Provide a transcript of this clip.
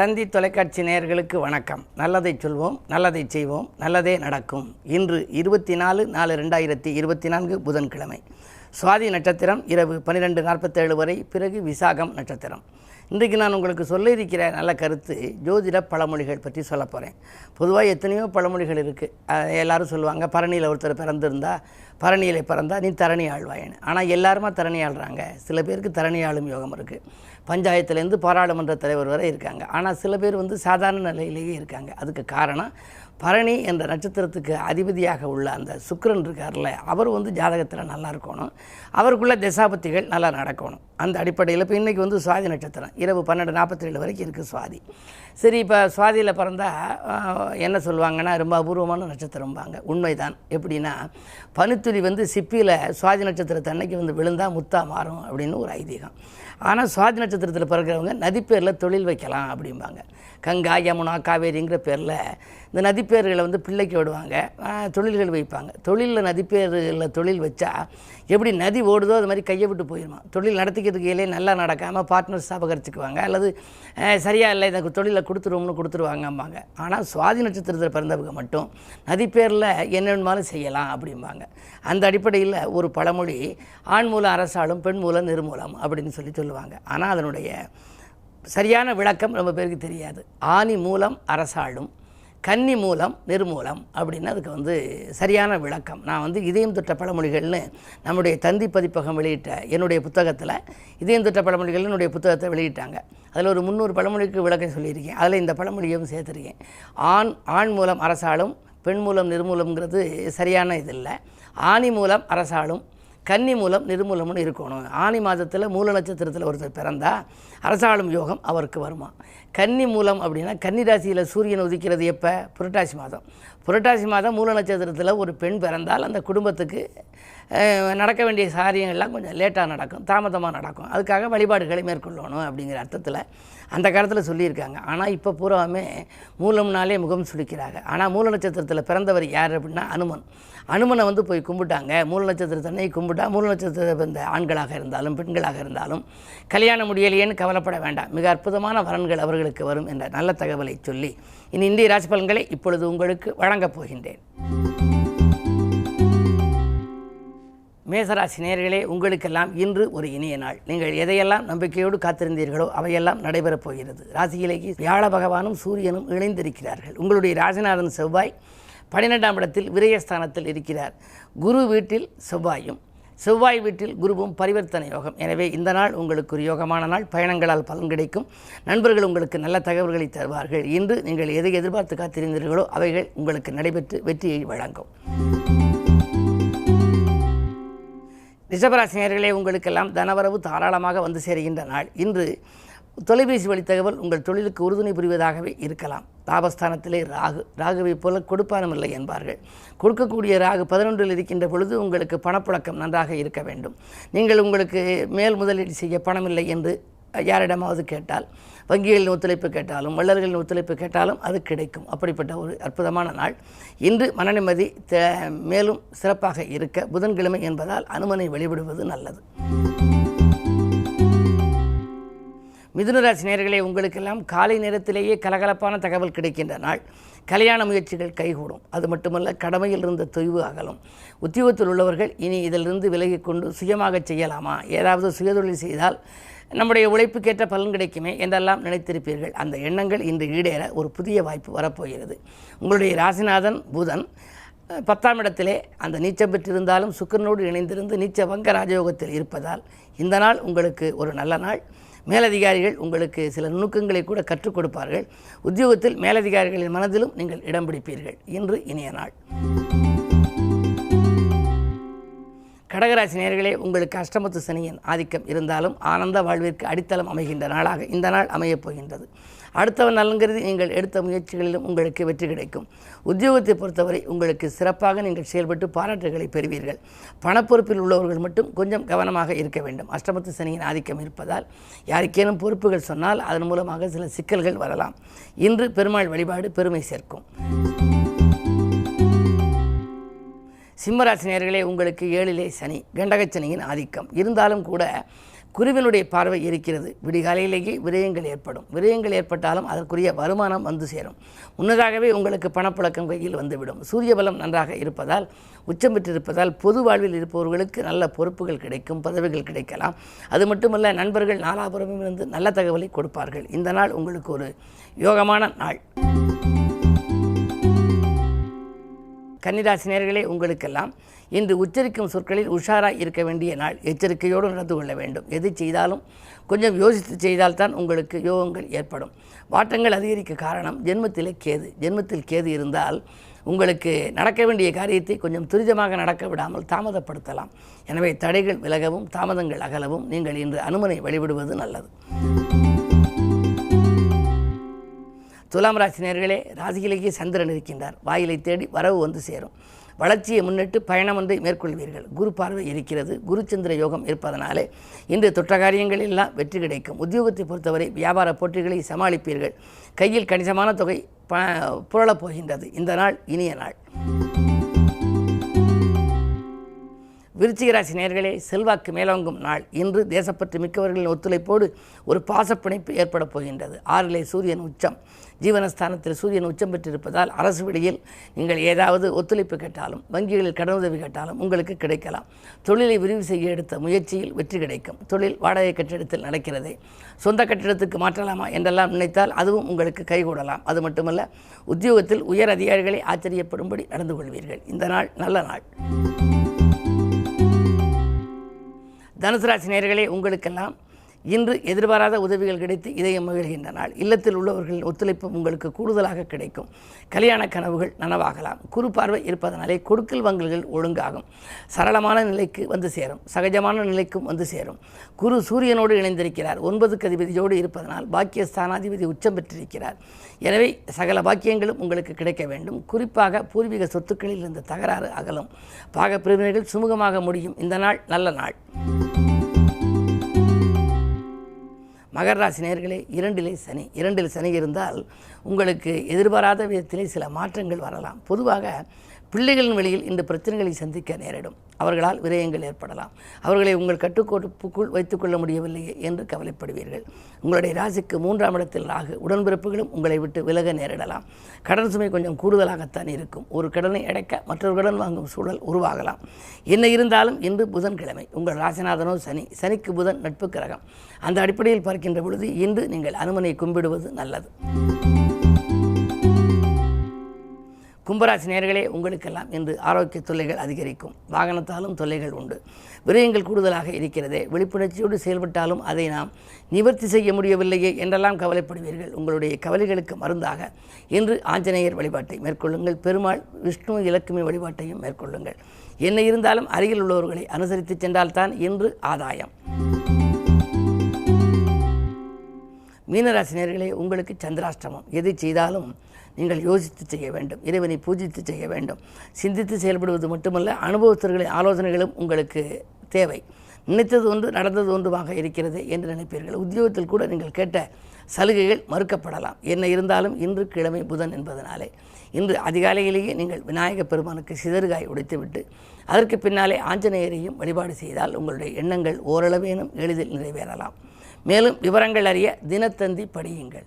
தந்தி தொலைக்காட்சி நேயர்களுக்கு வணக்கம். நல்லதை சொல்வோம் நல்லதை செய்வோம் நல்லதே நடக்கும். இன்று இருபத்தி நாலு நாலு ரெண்டாயிரத்தி இருபத்தி நான்கு புதன்கிழமை. சுவாதி நட்சத்திரம் இரவு பன்னிரெண்டு நாற்பத்தேழு வரை பிறகு விசாகம் நட்சத்திரம். இன்றைக்கு நான் உங்களுக்கு சொல்ல இருக்கிற நல்ல கருத்து ஜோதிட பழமொழிகள் பற்றி சொல்ல போகிறேன் பொதுவாக எத்தனையோ பழமொழிகள் இருக்குது எல்லோரும் சொல்லுவாங்க பரணியில் ஒருத்தர் பிறந்திருந்தால் பரணியில் பிறந்தால் நீ தரணி ஆழ்வாயின்னு. ஆனால் எல்லாருமா தரணி ஆள்றாங்க. சில பேருக்கு தரணி ஆளும் யோகம் இருக்குது பஞ்சாயத்துலேருந்து பாராளுமன்ற தலைவர் வரை இருக்காங்க. ஆனால் சில பேர் வந்து சாதாரண நிலையிலேயே இருக்காங்க. அதுக்கு காரணம் பரணி என்ற நட்சத்திரத்துக்கு அதிபதியாக உள்ள அந்த சுக்கரன் இருக்கார்ல அவர் வந்து ஜாதகத்தில் நல்லா இருக்கணும். அவருக்குள்ள தசாபத்திகள் நல்லா நடக்கணும். அந்த அடிப்படையில் இப்போ இன்றைக்கி வந்து சுவாதி நட்சத்திரம். இரவு பன்னெண்டு நாற்பத்தேழு வரைக்கும் இருக்குது சுவாதி. சரி இப்போ சுவாதியில் பிறந்தால் என்ன சொல்லுவாங்கன்னா ரொம்ப அபூர்வமான நட்சத்திரம்பாங்க உண்மைதான். எப்படின்னா பனித்துளி வந்து சிப்பியில் சுவாதி நட்சத்திரத்தை அன்னைக்கு வந்து விழுந்தால் முத்தா மாறும் அப்படின்னு ஒரு ஐதீகம். ஆனால் சுவாதி நட்சத்திரத்தில் பிறக்கிறவங்க நதிப்பேரில் தொழில் வைக்கலாம் அப்படிம்பாங்க. கங்கா யமுனா காவேரிங்கிற பேரில் இந்த நதிப்பேர்களை வந்து பிள்ளைக்கு விடுவாங்க. தொழில்கள் வைப்பாங்க. தொழிலில் நதிப்பேர்களில் தொழில் வச்சா எப்படி நதி ஓடுதோ அது மாதிரி கையை விட்டு போயிடுமா தொழில் நடத்திக்க இடையிலே நல்லா நடக்காமல் பார்ட்னர்ஸ் அபகரிச்சுக்குவாங்க. அல்லது சரியாக இல்லை இந்த தொழிலில் கொடுத்துருவோம்னு கொடுத்துருவாங்கம்பாங்க ஆனால் சுவாதி நட்சத்திரத்தில் பிறந்தவங்க மட்டும் நதிப்பேரில் என்னென்னாலும் செய்யலாம் அப்படிம்பாங்க. அந்த அடிப்படையில் ஒரு பழமொழி ஆண் மூலம் அரசாலும் பெண் மூலம் நிர்மூலம் அப்படின்னு சொல்லி சொல்லுவாங்க. ஆனால் அதனுடைய சரியான விளக்கம் ரொம்ப பேருக்கு தெரியாது. ஆணி மூலம் அரசாளும் கன்னி மூலம் நிர்மூலம் அப்படின்னு அதுக்கு வந்து சரியான விளக்கம். நான் வந்து இதயம் தொட்ட பழமொழிகள்னு நம்முடைய தந்தி பதிப்பகம் வெளியிட்ட என்னுடைய புத்தகத்தில் இதயம் தொட்ட பழமொழிகள் என்னுடைய புத்தகத்தை வெளியிட்டாங்க. அதில் ஒரு முந்நூறு பழமொழிக்கு விளக்கம் சொல்லியிருக்கேன். அதில் இந்த பழமொழியும் சேர்த்துருக்கேன். ஆண் ஆண் மூலம் அரசாலும் பெண் மூலம் நிர்மூலம்ங்கிறது சரியான இது இல்லை. ஆணி மூலம் அரசாலும் கன்னி மூலம் நிர்மூலம்னு இருக்கணும். ஆனி மாதத்தில் மூல நட்சத்திரத்தில் ஒருத்தர் பிறந்தா அரசாளும் யோகம் அவருக்கு வருமா? கன்னி மூலம் அப்படின்னா கன்னி ராசியில் சூரியன் உதிக்கிறது எப்போ? புரட்டாசி மாதம். புரட்டாசி மாதம் மூல நட்சத்திரத்தில் ஒரு பெண் பிறந்தால் அந்த குடும்பத்துக்கு நடக்க வேண்டிய சாரியங்கள்லாம் கொஞ்சம் லேட்டாக நடக்கும் தாமதமாக நடக்கும். அதுக்காக வழிபாடுகளை மேற்கொள்ளணும் அப்படிங்கிற அர்த்தத்தில் அந்த காலத்தில் சொல்லியிருக்காங்க. ஆனால் இப்போ பூராவுமே மூலம்னாலே முகம் சுளிக்கிறாங்க. ஆனால் மூல நட்சத்திரத்தில் பிறந்தவர் யார் அப்படின்னா அனுமன். அனுமனை வந்து போய் கும்பிட்டாங்க. மூல நட்சத்திரத்தன்னை கும்பிட்டா மூல நட்சத்திர இந்த ஆண்களாக இருந்தாலும் பெண்களாக இருந்தாலும் கல்யாணம் முடியலையேன்னு கவலைப்பட வேண்டாம். மிக அற்புதமான வரன்கள் அவர்களுக்கு வரும் என்ற நல்ல தகவலை சொல்லி இனி இந்திய ராசி பலன்களை இப்பொழுது உங்களுக்கு வழங்கப் போகின்றேன். மேசராசி நேயர்களே உங்களுக்கெல்லாம் இன்று ஒரு இனிய நாள். நீங்கள் எதையெல்லாம் நம்பிக்கையோடு காத்திருந்தீர்களோ அவையெல்லாம் நடைபெறப் போகிறது. ராசியிலேயே வியாழ பகவானும் சூரியனும் இணைந்திருக்கிறார்கள். உங்களுடைய ராசிநாதன் செவ்வாய் பன்னிரெண்டாம் இடத்தில் விரயஸ்தானத்தில் இருக்கிறார். குரு வீட்டில் செவ்வாயும் செவ்வாய் வீட்டில் குருவும் பரிவர்த்தனை யோகம். எனவே இந்த நாள் உங்களுக்கு ஒரு யோகமான நாள். பயணங்களால் பலன் கிடைக்கும். நண்பர்கள் உங்களுக்கு நல்ல தகவல்களை தருவார்கள். இன்று நீங்கள் எதை எதிர்பார்த்து காத்திருந்தீர்களோ அவைகள் உங்களுக்கு நடைபெற்று வெற்றியை வழங்கும். ரிஷபராசினியர்களே உங்களுக்கெல்லாம் தனவரவு தாராளமாக வந்து சேருகின்ற நாள். இன்று தொலைபேசி வழி தகவல் உங்கள் தொழிலுக்கு உறுதுணை புரிவதாகவே இருக்கலாம். லாபஸ்தானத்திலே ராகு ராகுவை போல கொடுப்பானும் இல்லை என்பார்கள். கொடுக்கக்கூடிய ராகு பதினொன்றில் இருக்கின்ற பொழுது உங்களுக்கு பணப்புழக்கம் நன்றாக இருக்க வேண்டும். நீங்கள் உங்களுக்கு மேல் முதலீடு செய்ய பணம் இல்லை என்று யாரிடமாவது கேட்டால் வங்கிகளின் ஒத்துழைப்பு கேட்டாலும் வள்ளல்களின் ஒத்துழைப்பு கேட்டாலும் அது கிடைக்கும். அப்படிப்பட்ட ஒரு அற்புதமான நாள். இன்று மனநிம்மதி மேலும் சிறப்பாக இருக்க புதன்கிழமை என்பதால் அனுமனை வெளிவிடுவது நல்லது. மிதுனராசி நேர்களே உங்களுக்கெல்லாம் காலை நேரத்திலேயே கலகலப்பான தகவல் கிடைக்கின்ற நாள். கல்யாண முயற்சிகள் கைகூடும். அது மட்டுமல்ல கடமையில் இருந்த தொய்வு அகலும். உத்தியோகத்தில் உள்ளவர்கள் இனி இதிலிருந்து விலகிக் கொண்டு சுயமாக செய்யலாமா? ஏதாவது சுயதொழில் செய்தால் நம்முடைய உழைப்புக்கேற்ற பலன் கிடைக்குமே என்றெல்லாம் நினைத்திருப்பீர்கள். அந்த எண்ணங்கள் இன்று ஈடேற ஒரு புதிய வாய்ப்பு வரப்போகிறது. உங்களுடைய ராசிநாதன் புதன் பத்தாம் இடத்திலே அந்த நீச்சம் பெற்றிருந்தாலும் சுக்கரனோடு இணைந்திருந்து நீச்ச வங்க ராஜயோகத்தில் இருப்பதால் இந்த நாள் உங்களுக்கு ஒரு நல்ல நாள். மேலதிகாரிகள் உங்களுக்கு சில நுணுக்கங்களை கூட கற்றுக் கொடுப்பார்கள். உத்தியோகத்தில் மேலதிகாரிகளின் மனதிலும் நீங்கள் இடம் பிடிப்பீர்கள். இன்று இனிய நாள். கடகராசி நேர்களே உங்களுக்கு அஷ்டமத்து சனியின் ஆதிக்கம் இருந்தாலும் ஆனந்த வாழ்விற்கு அடித்தளம் அமைகின்ற நாளாக இந்த நாள் அமையப் போகின்றது. அடுத்தவன் நலங்கிறது நீங்கள் எடுத்த முயற்சிகளிலும் உங்களுக்கு வெற்றி கிடைக்கும். உத்தியோகத்தை பொறுத்தவரை உங்களுக்கு சிறப்பாக நீங்கள் செயல்பட்டு பாராட்டுகளை பெறுவீர்கள். பணப்பொறுப்பில் உள்ளவர்கள் மட்டும் கொஞ்சம் கவனமாக இருக்க வேண்டும். அஷ்டமத்து சனியின் ஆதிக்கம் இருப்பதால் யாருக்கேனும் பொறுப்புகள் சொன்னால் அதன் மூலமாக சில சிக்கல்கள் வரலாம். இன்று பெருமாள் வழிபாடு பெருமை சேர்க்கும். சிம்மராசி நேர்களே உங்களுக்கு ஏழிலே சனி கண்டகச்சனியின் ஆதிக்கம். இருந்தாலும் கூட குருவினுடைய பார்வை இருக்கிறது. விடிகாலையிலேயே விரயங்கள் ஏற்படும். விரயங்கள் ஏற்பட்டாலும் அதற்குரிய வருமானம் வந்து சேரும். முன்னதாகவே உங்களுக்கு பணப்புழக்கம் கையில் வந்துவிடும். சூரிய பலம் நன்றாக இருப்பதால் உச்சம் பெற்றிருப்பதால் பொது வாழ்வில் இருப்பவர்களுக்கு நல்ல பொறுப்புகள் கிடைக்கும் பதவிகள் கிடைக்கலாம். அது மட்டுமல்ல நண்பர்கள் நாலாபுரமும் இருந்து நல்ல தகவலை கொடுப்பார்கள். இந்த நாள் உங்களுக்கு ஒரு யோகமான நாள். கன்னிராசினியர்களே உங்களுக்கெல்லாம் இன்று உச்சரிக்கும் சொற்களில் உஷாராக இருக்க வேண்டிய நாள். எச்சரிக்கையோடு நடந்து கொள்ள வேண்டும். எது செய்தாலும் கொஞ்சம் யோசித்து செய்தால்தான் உங்களுக்கு யோகங்கள் ஏற்படும். வாட்டங்கள் அதிகரிக்க காரணம் ஜென்மத்தில் கேது. ஜென்மத்தில் கேது இருந்தால் உங்களுக்கு நடக்க வேண்டிய காரியத்தை கொஞ்சம் துரிதமாக நடக்க விடாமல் தாமதப்படுத்தலாம். எனவே தடைகள் விலகவும் தாமதங்கள் அகலவும் நீங்கள் இன்று அனுமனை வழிபடுவது நல்லது. துலாம் ராசினியர்களே ராசியிலேயே சந்திரன் இருக்கின்றார். வாயிலை தேடி வரவு வந்து சேரும். வளர்ச்சியை முன்னிட்டு பயணம் ஒன்றை மேற்கொள்வீர்கள். குரு பார்வை இருக்கிறது. குருச்சந்திர யோகம் இருப்பதனாலே இன்று தொற்ற காரியங்கள் எல்லாம் வெற்றி கிடைக்கும். உத்தியோகத்தை பொறுத்தவரை வியாபார போட்டிகளை சமாளிப்பீர்கள். கையில் கணிசமான தொகை ப புரளப் போகின்றது. இந்த நாள் இனிய நாள். விருச்சிகராசி நேர்களே செல்வாக்கு மேலோங்கும் நாள். இன்று தேசப்பற்று மிக்கவர்களின் ஒத்துழைப்போடு ஒரு பாசப்பிணைப்பு ஏற்பட போகின்றது. ஆறிலே சூரியன் உச்சம். ஜீவனஸ்தானத்தில் சூரியன் உச்சம் பெற்றிருப்பதால் அரசு வழியில் நீங்கள் ஏதாவது ஒத்துழைப்பு கேட்டாலும் வங்கிகளில் கடனுதவி கேட்டாலும் உங்களுக்கு கிடைக்கலாம். தொழிலை விரிவு செய்ய எடுத்த முயற்சியில் வெற்றி கிடைக்கும். தொழில் வாடகை கட்டிடத்தில் நடக்கிறதே. சொந்த கட்டிடத்துக்கு மாற்றலாமா என்றெல்லாம் நினைத்தால் அதுவும் உங்களுக்கு கைகூடலாம். அது மட்டுமல்ல உத்தியோகத்தில் உயர் அதிகாரிகளை ஆச்சரியப்படும்படி நடந்து கொள்வீர்கள். இந்த நாள் நல்ல நாள். தனுசு ராசி நேர்களே உங்களுக்கெல்லாம் இன்று எதிர்பாராத உதவிகள் கிடைத்து இதயம் மகிழ்கின்ற நாள் இல்லத்தில் உள்ளவர்களின் ஒத்துழைப்பு உங்களுக்கு கூடுதலாக கிடைக்கும். கல்யாண கனவுகள் நனவாகலாம். குறு பார்வை இருப்பதனாலே கொடுக்கல் வங்கல்கள் ஒழுங்காகும். சரளமான நிலைக்கு வந்து சேரும். சகஜமான நிலைக்கும் வந்து சேரும். குரு சூரியனோடு இணைந்திருக்கிறார். ஒன்பது அதிபதியோடு இருப்பதனால் பாக்கிய ஸ்தானாதிபதி உச்சம் பெற்றிருக்கிறார். எனவே சகல பாக்கியங்களும் உங்களுக்கு கிடைக்க வேண்டும். குறிப்பாக பூர்வீக சொத்துக்களில் இருந்த தகராறு அகலும். பாக பிரிவினைகள் சுமூகமாக முடியும். இந்த நாள் நல்ல நாள். மகர ராசி நேர்களே இரண்டிலே சனி. இரண்டில் சனி இருந்தால் உங்களுக்கு எதிர்பாராத விதத்திலே சில மாற்றங்கள் வரலாம். பொதுவாக பிள்ளைகளின் வழியில் இந்த பிரச்சனைகளை சந்திக்க நேரிடும். அவர்களால் விரயங்கள் ஏற்படலாம். அவர்களை உங்கள் கட்டுக்கோப்புக்குள் வைத்துக்கொள்ள முடியவில்லையே என்று கவலைப்படுவீர்கள். உங்களுடைய ராசிக்கு மூன்றாம் இடத்தில் ராகு உடன்பிறப்புகளும் உங்களை விட்டு விலக நேரிடலாம். கடன் சுமை கொஞ்சம் கூடுதலாகத்தான் இருக்கும். ஒரு கடனை அடைக்க மற்றொரு கடன் வாங்கும் சூழல் உருவாகலாம். என்ன இருந்தாலும் இன்று புதன்கிழமை. உங்கள் ராசிநாதனோ சனி சனிக்கு புதன் நட்பு கிரகம். அந்த அடிப்படையில் பார்க்கின்ற பொழுது இன்று நீங்கள் அனுமனை கும்பிடுவது நல்லது. கும்பராசி நேர்களே உங்களுக்கெல்லாம் இன்று ஆரோக்கிய தொல்லைகள் அதிகரிக்கும். வாகனத்தாலும் தொல்லைகள் உண்டு. விரயங்கள் கூடுதலாக இருக்கிறதே. விழிப்புணர்ச்சியோடு செயல்பட்டாலும் அதை நாம் நிவர்த்தி செய்ய முடியவில்லையே என்றெல்லாம் கவலைப்படுவீர்கள். உங்களுடைய கவலைகளுக்கு மருந்தாக இன்று ஆஞ்சநேயர் வழிபாட்டை மேற்கொள்ளுங்கள். பெருமாள் விஷ்ணு இலக்குமி வழிபாட்டையும் மேற்கொள்ளுங்கள். என்ன இருந்தாலும் அருகில் உள்ளவர்களை அனுசரித்து சென்றால்தான் இன்று ஆதாயம். மீனராசினியர்களே உங்களுக்கு சந்திராஷ்டமம். எது செய்தாலும் நீங்கள் யோசித்து செய்ய வேண்டும் இறைவனை பூஜித்து செய்ய வேண்டும். சிந்தித்து செயல்படுவது மட்டுமல்ல அனுபவஸ்தர்களின் ஆலோசனைகளும் உங்களுக்கு தேவை. நினைத்தது ஒன்று நடந்தது ஒன்றுமாக இருக்கிறது என்று நினைப்பீர்கள். உத்தியோகத்தில் கூட நீங்கள் கேட்ட சலுகைகள் மறுக்கப்படலாம். என்ன இருந்தாலும் இன்று கிழமை புதன் என்பதனாலே. இன்று அதிகாலையிலேயே நீங்கள் விநாயகப் பெருமானுக்கு சிதறுகாய் உடைத்துவிட்டு அதற்கு பின்னாலே ஆஞ்சநேயரையும் வழிபாடு செய்தால் உங்களுடைய எண்ணங்கள் ஓரளவேனும் எளிதில் நிறைவேறலாம். மேலும் விவரங்கள் அறிய தினத்தந்தி படியுங்கள்.